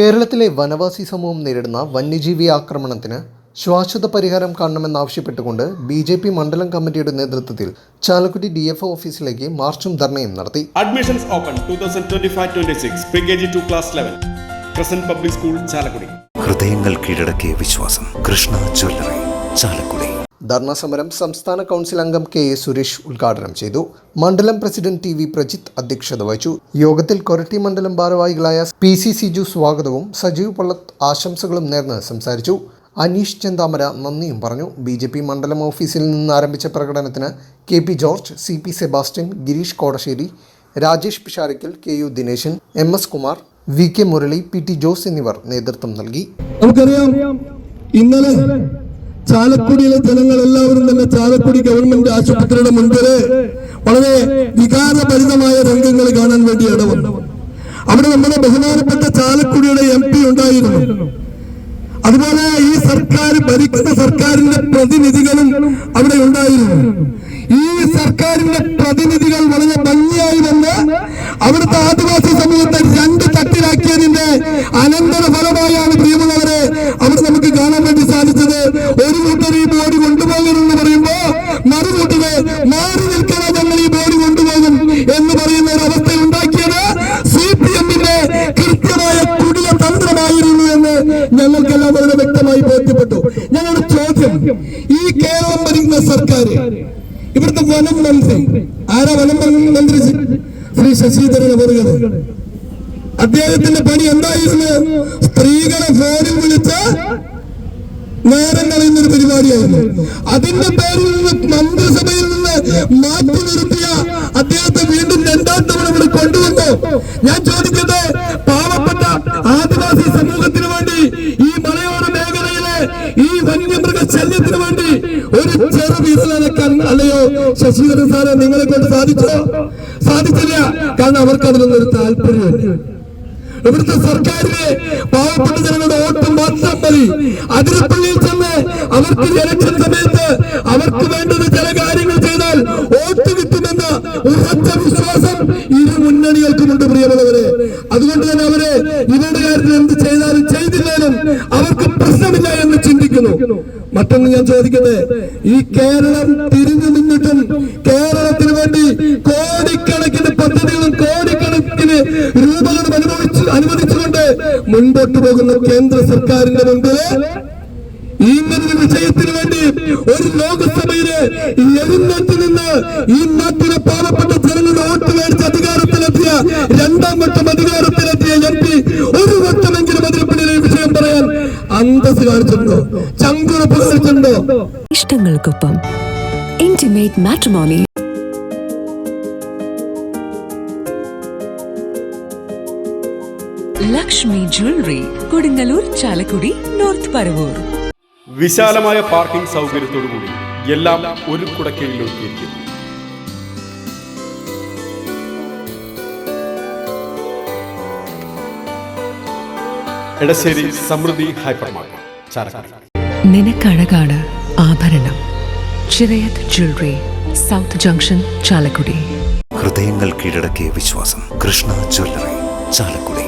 കേരളത്തിലെ വനവാസി സമൂഹം നേരിടുന്ന വന്യജീവി ആക്രമണത്തിന് ശ്വാശ്വത പരിഹാരം കാണണമെന്നാവശ്യപ്പെട്ടുകൊണ്ട് ബി ജെ പി മണ്ഡലം കമ്മിറ്റിയുടെ നേതൃത്വത്തിൽ ചാലക്കുടി ഡി എഫ് ഓഫീസിലേക്ക് മാർച്ചും ധർണയും നടത്തി. Admissions open 2025-26 pre-KG class class 11. Public school Chalakudy. ഹൃദയങ്ങൾ കീഴടക്കിയ വിശ്വാസം. കൃഷ്ണ ജ്വല്ലറി ചാലക്കുടി. ധർണാ സമരം സംസ്ഥാന കൗൺസിൽ അംഗം കെ എ സുരേഷ് ഉദ്ഘാടനം ചെയ്തു. മണ്ഡലം പ്രസിഡന്റ് ടി വി പ്രജിത്ത് അധ്യക്ഷത വഹിച്ചു. യോഗത്തിൽ കൊരട്ടി മണ്ഡലം ഭാരവാഹികളായ പി സി സിജു സ്വാഗതവും സജീവ് പള്ളത്ത് ആശംസകളും നേർന്ന് സംസാരിച്ചു. അനീഷ് ചെന്താമര നന്ദിയും പറഞ്ഞു. ബി ജെ പി മണ്ഡലം ഓഫീസിൽ നിന്ന് ആരംഭിച്ച പ്രകടനത്തിന് K P George C P Sebastian Girish Kodassery Rajesh Pisharakkal K U Dineshan M S Kumar V K Murali P T Jose എന്നിവർ നേതൃത്വം നൽകി. നമുക്കറിയാം ഇന്നലെ ചാലക്കുടിയിലെ ജനങ്ങൾ എല്ലാവരും തന്നെ ചാലക്കുടി ഗവൺമെന്റ് ആശുപത്രിയുടെ മുൻപിൽ വളരെ വികാരഭരിതമായ രംഗങ്ങൾ കാണാൻ വേണ്ടി ഇടവന്നു. അവിടെ നമ്മുടെ ബഹുമാനപ്പെട്ട ചാലക്കുടിയുടെ എം പി ഉണ്ടായിരുന്നു. അതുപോലെ ഈ സർക്കാർ ഭരിക്കുന്ന സർക്കാരിന്റെ പ്രതിനിധികളും അവിടെ ഉണ്ടായിരുന്നു. ഈ സർക്കാരിന്റെ പ്രതിനിധികൾ വളരെ ഭംഗിയായി വന്ന് അവിടുത്തെ ആദിവാസി സമൂഹത്തെ രണ്ട് തട്ടിലാക്കിയതിന്റെ അനന്തര ഞങ്ങൾക്കെല്ലാം വളരെ വ്യക്തമായി ബോധ്യപ്പെട്ടു. ഞങ്ങളുടെ ചോദ്യം ഈ കേരളം ഭരിക്കുന്ന സർക്കാർ. ഇവിടുത്തെ വനം മന്ത്രി. ആരാ വനം മന്ത്രി? ശ്രീ ശശിധരൻ അവറുകൾ അദ്ദേഹത്തിന്റെ പണി എന്തായിരുന്നു? സ്ത്രീകളെ ഫോണിൽ വിളിച്ച് നേരം കളയുന്ന ഒരു പരിപാടിയായിരുന്നു. അതിന്റെ പേരിൽ നിന്ന് മന്ത്രിസഭയിൽ നിന്ന് മാറ്റി നിർത്തിയ അദ്ദേഹത്തെ വീണ്ടും രണ്ടാം തവണ ഇവിടെ കൊണ്ടുവന്നു. ഞാൻ ചോദിക്കട്ടെ അല്ലയോ? ശശിധരൻ സാറെ നിങ്ങളെ കൊണ്ട് സാധിച്ചോ? സാധിച്ചില്ല. കാരണം അവർക്ക് ഒരു താല്പര്യമില്ല ഇവിടുത്തെ സർക്കാരിനെ പാവപ്പെട്ട ജനങ്ങളുടെ വോട്ട് മാത്രം മതി. അതിരപ്പള്ളിയിൽ ചെന്ന് അവർക്ക് ഇലക്ഷൻ സമയത്ത് അവർക്ക് വേണ്ടത് ചില കാര്യങ്ങൾ ചെയ്താൽ വോട്ട് കിട്ടുമെന്ന ഉറച്ച വിശ്വാസം ഇരു മുന്നണികൾക്കുമുണ്ട് പ്രിയമുള്ളവരെ. അതുകൊണ്ട് തന്നെ മറ്റൊന്ന് ഞാൻ ചോദിക്കട്ടെ ഈ കേരളം തിരിഞ്ഞു നിന്നിട്ടും കേരളത്തിന് വേണ്ടി കോടിക്കണക്കിന് പദ്ധതികളും കോടിക്കണക്കിന് രൂപകളും അനുഭവിച്ചു അനുവദിച്ചുകൊണ്ട് മുൻപോട്ട് പോകുന്ന കേന്ദ്ര സർക്കാരിന്റെ മുമ്പിൽ ഇങ്ങനൊരു വിജയത്തിന് വേണ്ടി ഒരു ലോകസഭയിൽ എഴുന്നേറ്റ് നിന്ന് ഈ നാട്ടിലെ പാവപ്പെട്ട ജനങ്ങളുടെ അന്തസ് കാണിച്ചിട്ടുണ്ടോ? ചങ്കുറപ്പ് കാണിച്ചിട്ടുണ്ടോ ഇഷ്ടങ്ങൾക്കൊപ്പം intimate matrimony Lakshmi jewellery Kodungallur Chalakudy north Paravur. വിശാലമായ പാർക്കിംഗ് സൗകര്യത്തോടുകൂടി എല്ലാം ഒരു കുടക്കീഴിൽ ഒരുക്കിയിരിക്കുന്നു. എടശ്ശേരി സമൃദ്ധി ഹൈപ്പർ മാർക്കറ്റ് ചാലക്കുടി. നിനക്കഴകാണ് ആഭരണം. Chirayath jewellery south junction Chalakudy. ഹൃദയങ്ങൾ കീഴടക്കിയ വിശ്വാസം കൃഷ്ണ ജ്വല്ലറി ചാലക്കുടി.